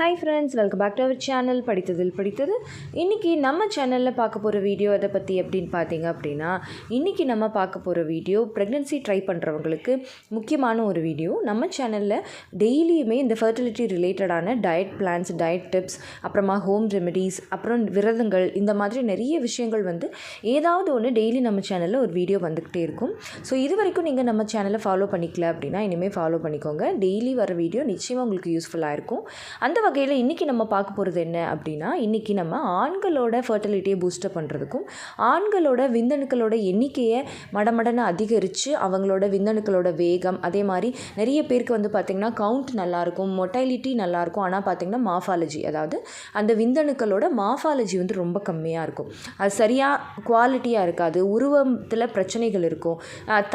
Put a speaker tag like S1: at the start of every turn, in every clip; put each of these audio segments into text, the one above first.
S1: Hi friends welcome back to our channel படித்ததில் படித்தது. இன்றைக்கி நம்ம சேனலில் பார்க்க போகிற வீடியோ அதை பற்றி அப்படின்னு பார்த்தீங்க அப்படின்னா இன்றைக்கி நம்ம பார்க்க போகிற வீடியோ ப்ரெக்னென்சி ட்ரை பண்ணுறவங்களுக்கு முக்கியமான ஒரு வீடியோ நம்ம சேனலில் டெய்லியுமே இந்த ஃபர்டிலிட்டி ரிலேட்டடான டயட் பிளான்ஸ் டயட் டிப்ஸ் அப்புறமா ஹோம் ரெமெடிஸ் அப்புறம் விரதங்கள் இந்த மாதிரி நிறைய விஷயங்கள் வந்து ஏதாவது ஒன்று டெய்லி நம்ம சேனலில் ஒரு வீடியோ வந்துக்கிட்டே இருக்கும். ஸோ இது வரைக்கும் நீங்கள் நம்ம சேனலை ஃபாலோ பண்ணிக்கல அப்படின்னா இனிமேல் ஃபாலோ பண்ணிக்கோங்க. டெய்லி வர வீடியோ நிச்சயமாக உங்களுக்கு யூஸ்ஃபுல்லாக இருக்கும். அந்த வகையில் இன்றைக்கி நம்ம பார்க்க போகிறது என்ன அப்படின்னா இன்றைக்கி நம்ம ஆண்களோட ஃபர்டிலிட்டியை பூஸ்டப் பண்ணுறதுக்கும் ஆண்களோட விந்தணுக்களோட எண்ணிக்கையை மடமடன்னு அதிகரித்து அவங்களோட விந்தணுக்களோட வேகம் அதே மாதிரி நிறைய பேருக்கு வந்து பார்த்திங்கன்னா கவுண்ட் நல்லாயிருக்கும் மொட்டைலிட்டி நல்லாயிருக்கும். ஆனால் பார்த்திங்கன்னா மாஃபாலஜி அதாவது அந்த விந்தணுக்களோட மாஃபாலஜி வந்து ரொம்ப கம்மியாக இருக்கும். அது சரியாக குவாலிட்டியாக இருக்காது உருவத்தில் பிரச்சனைகள் இருக்கும்.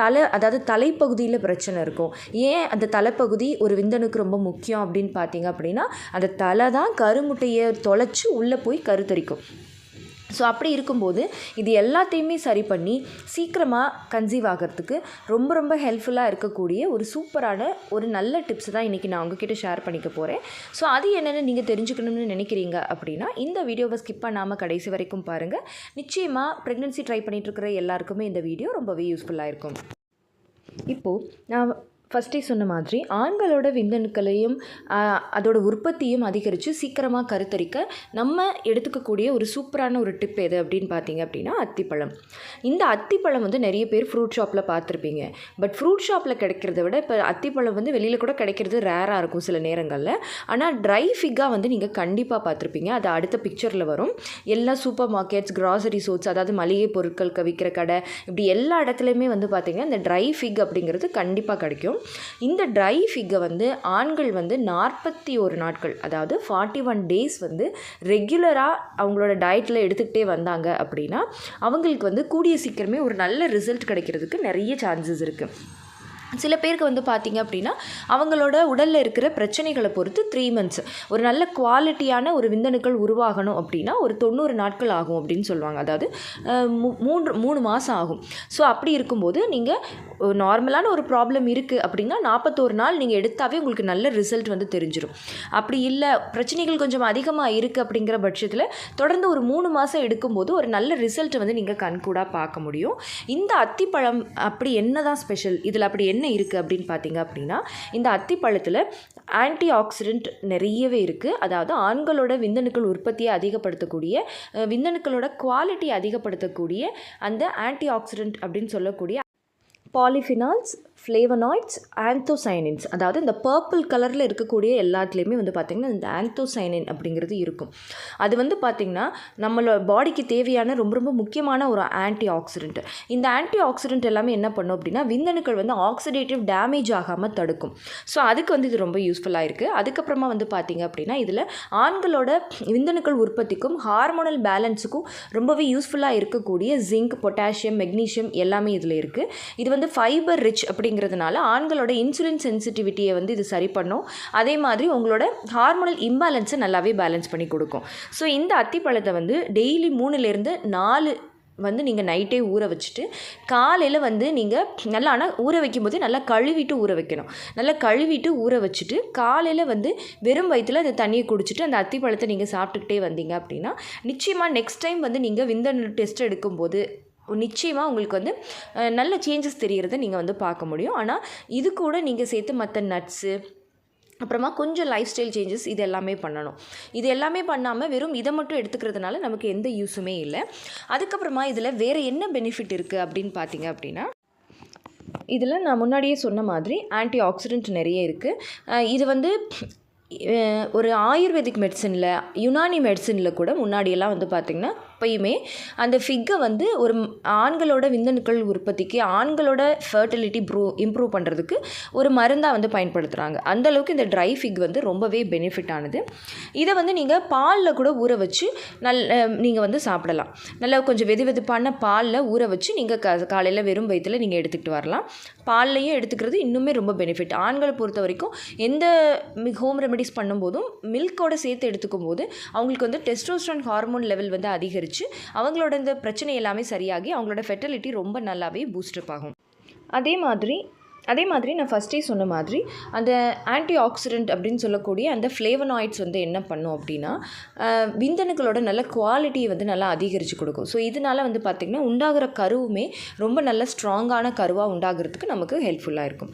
S1: தலை அதாவது தலைப்பகுதியில் பிரச்சனை இருக்கும். ஏன் அந்த தலைப்பகுதி ஒரு விந்தணுக்கு ரொம்ப முக்கியம் அப்படின்னு பார்த்தீங்க அப்படின்னா அந்த தலை தான் கருமுட்டையை தொலைச்சி உள்ளே போய் கருத்தரிக்கும். ஸோ அப்படி இருக்கும்போது இது எல்லாத்தையுமே சரி பண்ணி சீக்கிரமாக கன்சீவ் ஆகிறதுக்கு ரொம்ப ரொம்ப ஹெல்ப்ஃபுல்லாக இருக்கக்கூடிய ஒரு சூப்பரான ஒரு நல்ல டிப்ஸ் தான் இன்றைக்கி நான் உங்ககிட்ட ஷேர் பண்ணிக்க போகிறேன் ஸோ அது என்னென்னு நீங்கள் தெரிஞ்சுக்கணும்னு நினைக்கிறீங்க அப்படின்னா இந்த வீடியோவை ஸ்கிப் பண்ணாமல் கடைசி வரைக்கும் பாருங்கள் நிச்சயமாக ப்ரெக்னென்சி ட்ரை பண்ணிகிட்ருக்கிற எல்லாருக்குமே இந்த வீடியோ ரொம்பவே யூஸ்ஃபுல்லாக இருக்கும். இப்போது நான் ஃபஸ்ட்டே சொன்ன மாதிரி ஆண்களோட விந்தணுக்களையும் அதோட உற்பத்தியும் அதிகரித்து சீக்கிரமாக கருத்தரிக்க நம்ம எடுத்துக்கக்கூடிய ஒரு சூப்பரான ஒரு டிப் எது அப்படின்னு பார்த்தீங்க அப்படின்னா அத்திப்பழம். இந்த அத்திப்பழம் வந்து நிறைய பேர் ஃப்ரூட் ஷாப்பில் பார்த்துருப்பீங்க. பட் ஃப்ரூட் ஷாப்பில் கிடைக்கிறத விட இப்போ அத்திப்பழம் வந்து வெளியில் கூட கிடைக்கிறது ரேராக இருக்கும் சில நேரங்களில். ஆனால் ட்ரை ஃபிக்காக வந்து நீங்கள் கண்டிப்பாக பார்த்துருப்பீங்க. அது அடுத்த பிக்சரில் வரும். எல்லா சூப்பர் மார்க்கெட்ஸ் கிராசரி சோட்ஸ் அதாவது மளிகை பொருட்கள் விற்கிற கடை இப்படி எல்லா இடத்துலையுமே வந்து பார்த்திங்கன்னா இந்த ட்ரை ஃபிக் அப்படிங்கிறது கண்டிப்பாக கிடைக்கும். இந்த ட்ரை ஃபிக்கை வந்து ஆண்கள் வந்து நாற்பத்தி ஒரு நாட்கள் அதாவது ஃபார்ட்டி ஒன் டேஸ் வந்து ரெகுலராக அவங்களோட டயட்டில் எடுத்துக்கிட்டே வந்தாங்க அப்படின்னா அவங்களுக்கு வந்து கூடிய சீக்கிரமே ஒரு நல்ல ரிசல்ட் கிடைக்கிறதுக்கு நிறைய சான்சஸ் இருக்குது சில பேருக்கு வந்து பார்த்திங்க அப்படின்னா அவங்களோட உடலில் இருக்கிற பிரச்சனைகளை பொறுத்து த்ரீ மந்த்ஸ் ஒரு நல்ல குவாலிட்டியான ஒரு விந்தணுக்கள் உருவாகணும் அப்படின்னா ஒரு தொண்ணூறு நாட்கள் ஆகும் அப்படின்னு சொல்லுவாங்க. அதாவது மூன்று மூணு மாதம் ஆகும். ஸோ அப்படி இருக்கும்போது நீங்கள் நார்மலான ஒரு ப்ராப்ளம் இருக்குது அப்படின்னா நாற்பத்தோரு நாள் நீங்கள் எடுத்தாவே உங்களுக்கு நல்ல ரிசல்ட் வந்து தெரிஞ்சிடும் அப்படி இல்லை பிரச்சனைகள் கொஞ்சம் அதிகமாக இருக்குது அப்படிங்கிற பட்சத்தில் தொடர்ந்து ஒரு மூணு மாதம் எடுக்கும்போது ஒரு நல்ல ரிசல்ட் வந்து நீங்கள் கண்கூடாக பார்க்க முடியும். இந்த அத்திப்பழம் அப்படி என்ன தான் ஸ்பெஷல் இதில் அப்படி என்ன இருக்குது அப்படின்னு பார்த்தீங்க அப்படின்னா இந்த அத்திப்பழத்தில் ஆன்டி ஆக்சிடென்ட் நிறையவே இருக்குது அதாவது ஆண்களோட விந்தணுக்கள் உற்பத்தியை அதிகப்படுத்தக்கூடிய விந்தணுக்களோட குவாலிட்டி அதிகப்படுத்தக்கூடிய அந்த ஆன்டி ஆக்சிடென்ட் அப்படின்னு சொல்லக்கூடிய பாலிஃபினால்ஸ் ஃப்ளேவனாய்ட்ஸ் ஆந்தோசைனின்ஸ் அதாவது இந்த பர்பிள் கலரில் இருக்கக்கூடிய எல்லாத்துலேயுமே வந்து பார்த்திங்கன்னா இந்த ஆந்தோசைனின் அப்படிங்கிறது இருக்கும். அது வந்து பார்த்திங்கன்னா நம்மளோட பாடிக்கு தேவையான ரொம்ப ரொம்ப முக்கியமான ஒரு ஆன்டி ஆக்சிடென்ட் இந்த ஆன்டி ஆக்சிடென்ட் எல்லாமே என்ன பண்ணும் அப்படின்னா விந்தணுக்கள் வந்து ஆக்சிடேட்டிவ் டேமேஜ் ஆகாமல் தடுக்கும். ஸோ அதுக்கு வந்து இது ரொம்ப யூஸ்ஃபுல்லாக இருக்குது அதுக்கப்புறமா வந்து பார்த்திங்க அப்படின்னா இதில் ஆண்களோட விந்தணுக்கள் உற்பத்திக்கும் ஹார்மோனல் பேலன்ஸுக்கும் ரொம்பவே யூஸ்ஃபுல்லாக இருக்கக்கூடிய ஜிங்க் பொட்டாசியம் மெக்னீஷியம் எல்லாமே இதில் இருக்குது இது வந்து ஃபைபர் ரிச் அப்படிங்கிறதுனால ஆண்களோட இன்சுலின் சென்சிட்டிவிட்டியை வந்து இது சரி பண்ணும். அதே மாதிரி உங்களோட ஹார்மோனல் இம்பேலன்ஸை நல்லாவே பேலன்ஸ் பண்ணி கொடுக்கும். ஸோ இந்த அத்திப்பழத்தை வந்து டெய்லி மூணுலேருந்து நாலு வந்து நீங்கள் நைட்டே ஊற வச்சுட்டு காலையில் வந்து நீங்கள் நல்லா ஆனால் ஊற வைக்கும்போது நல்லா கழுவிட்டு ஊற வைக்கணும். நல்லா கழுவிட்டு ஊற வச்சுட்டு காலையில் வந்து வெறும் வயிற்றில் அந்த தண்ணியை குடிச்சிட்டு அந்த அத்திப்பழத்தை நீங்கள் சாப்பிட்டுக்கிட்டே வந்தீங்க அப்படின்னா நிச்சயமாக நெக்ஸ்ட் டைம் வந்து நீங்கள் விந்தணு டெஸ்ட் எடுக்கும்போது நிச்சயமாக உங்களுக்கு வந்து நல்ல சேஞ்சஸ் தெரிகிறத நீங்கள் வந்து பார்க்க முடியும். ஆனால் இது கூட நீங்கள் சேர்த்து மற்ற நட்ஸு அப்புறமா கொஞ்சம் லைஃப் ஸ்டைல் சேஞ்சஸ் இது எல்லாமே பண்ணணும். இது எல்லாமே பண்ணாமல் வெறும் இதை மட்டும் எடுத்துக்கிறதுனால நமக்கு எந்த யூஸுமே இல்லை. அதுக்கப்புறமா இதில் வேறு என்ன பெனிஃபிட் இருக்குது அப்படின்னு பார்த்தீங்க அப்படின்னா இதில் நான் முன்னாடியே சொன்ன மாதிரி ஆன்டி ஆக்சிடென்ட் நிறைய இருக்குது இது வந்து ஒரு ஆயுர்வேதிக் மெடிசனில் யுனானி மெடிசனில் கூட முன்னாடியெல்லாம் வந்து பார்த்திங்கன்னா அப்பயுமே அந்த ஃபிக்கை வந்து ஒரு ஆண்களோட விந்தணுக்கள் உற்பத்திக்கு ஆண்களோட ஃபர்டிலிட்டி ப்ரூ இம்ப்ரூவ் பண்ணுறதுக்கு ஒரு மருந்தாக வந்து பயன்படுத்துகிறாங்க அந்தளவுக்கு இந்த ட்ரை ஃபிக் வந்து ரொம்பவே பெனிஃபிட் ஆனது. இதை வந்து நீங்கள் பாலில் கூட ஊற வச்சு நல் நீங்கள் வந்து சாப்பிடலாம். நல்லா கொஞ்சம் வெது வெதுப்பான பாலில் ஊற வச்சு நீங்கள் க காலையில் வெறும் வயிற்றில் நீங்கள் எடுத்துக்கிட்டு வரலாம். பால்லையும் எடுத்துக்கிறது இன்னுமே ரொம்ப பெனிஃபிட் ஆண்களை பொறுத்த வரைக்கும் எந்த ஹோம் ரெமெடிஸ் பண்ணும்போதும் மில்கோட சேர்த்து எடுத்துக்கும் போது அவங்களுக்கு வந்து டெஸ்டோஸ்ட்ரான் ஹார்மோன் லெவல் வந்து அதிகரித்து அவங்களோட இந்த பிரச்சனை எல்லாமே சரியாகி அவங்களோட ஃபெர்டிலிட்டி ரொம்ப நல்லாவே பூஸ்டப் ஆகும். அதே மாதிரி அதே மாதிரி நான் ஃபஸ்ட்டே சொன்ன மாதிரி அந்த ஆன்டி ஆக்சிடென்ட் அப்படின்னு சொல்லக்கூடிய அந்த ஃப்ளேவனாய்ட்ஸ் வந்து என்ன பண்ணும் அப்படின்னா விந்தணுக்களோட நல்ல குவாலிட்டியை வந்து நல்லா அதிகரித்து கொடுக்கும். ஸோ இதனால் வந்து பார்த்திங்கன்னா உண்டாகிற கருவுமே ரொம்ப நல்ல ஸ்ட்ராங்கான கருவாக உண்டாகிறதுக்கு நமக்கு ஹெல்ப்ஃபுல்லாக இருக்கும்.